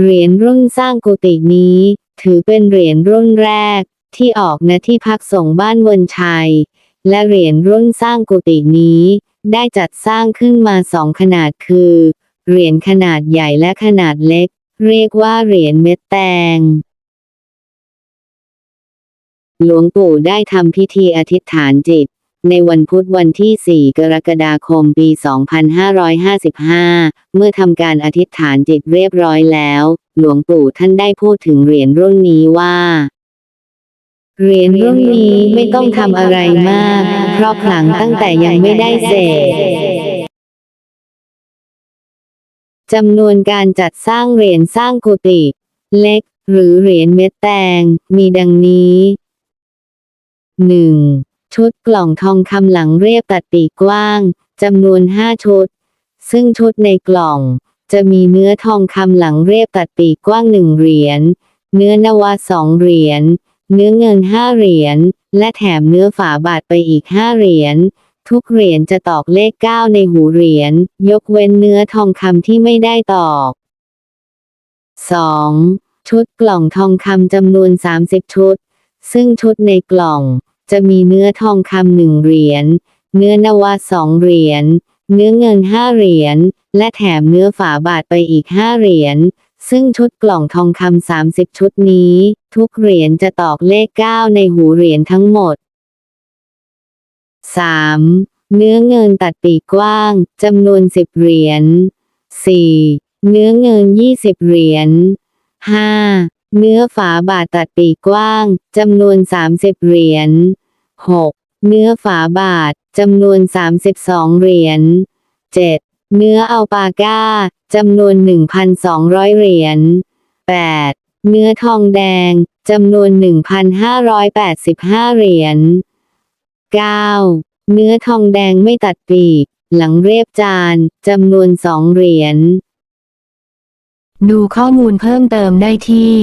เหรียญรุ่นสร้างกุฏินี้ ถือเป็นเหรียญรุ่นแรก ที่ออกณที่พักสงฆ์บ้านวนชัย และเหรียญรุ่นสร้างกุฏินี้ ได้จัดสร้างขึ้นมาสองขนาดคือ เหรียญขนาดใหญ่และขนาดเล็ก เรียกว่าเหรียญเม็ดแตง หลวงปู่ได้ทำพิธีอธิษฐานจิต ในวันพุธวันที่ 4 กรกฎาคม ปี 2555 เมื่อทำการอธิษฐานจิตเรียบร้อยแล้ว หลวงปู่ท่านได้พูดถึงเหรียญรุ่นนี้ว่า เหรียญรุ่นนี้ไม่ต้องทำอะไรมาก เพราะขลังตั้งแต่ยังไม่ได้เสกจำนวนการจัดสร้างเหรียญสร้างกุฏิเล็ก หรือเหรียญเม็ดแตง มีดังนี้ 1. ชุดกล่องทองคำหลังเรียบตัดปีกกว้างจำนวน5ชุด ซึ่งชุดในกล่อง จะมีเนื้อทองคำหลังเรียบตัดปีกกว้างหนึ่งเหรียญ เนื้อนวะสองเหรียญ เนื้อเงินห้าเหรียญ และแถมเนื้อฝาบาทไปอีกห้าเหรียญ ทุกเหรียญจะตอกเลขเก้าในหูเหรียญ ยกเว้นเนื้อทองคำที่ไม่ได้ตอก 2. ชุดกล่องทองคำจำนวน 30 ชุด ซึ่งชุดในกล่อง จะมีเนื้อทองคำหนึ่งเหรียญ เนื้อนวะสองเหรียญ เนื้อเงินห้าเหรียญ และแถมเนื้อฝาบาทไปอีกห้าเหรียญ ซึ่งชุดกล่องทองคำสามสิบชุดนี้ ทุกเหรียญจะตอกเลขเก้าในหูเหรียญทั้งหมด 3. เนื้อเงินตัดปีกกว้างจำนวนสิบเหรียญ 4. เนื้อเงินยี่สิบเหรียญ 5. เนื้อฝาบาทตัดปีกกว้างจำนวนสามสิบเหรียญ 6. เนื้อฝาบาทจำนวนสามสิบสองเหรียญ 7. เนื้ออัลปาก้าจำนวนหนึ่งพันสองร้อยเหรียญ 8. เนื้อทองแดงจำนวนหนึ่งพันห้าร้อยแปดสิบห้าเหรียญ 9. เนื้อทองแดงไม่ตัดปีก หลังเรียบจานจำนวนสองเหรียญดูข้อมูลเพิ่มเติมได้ที่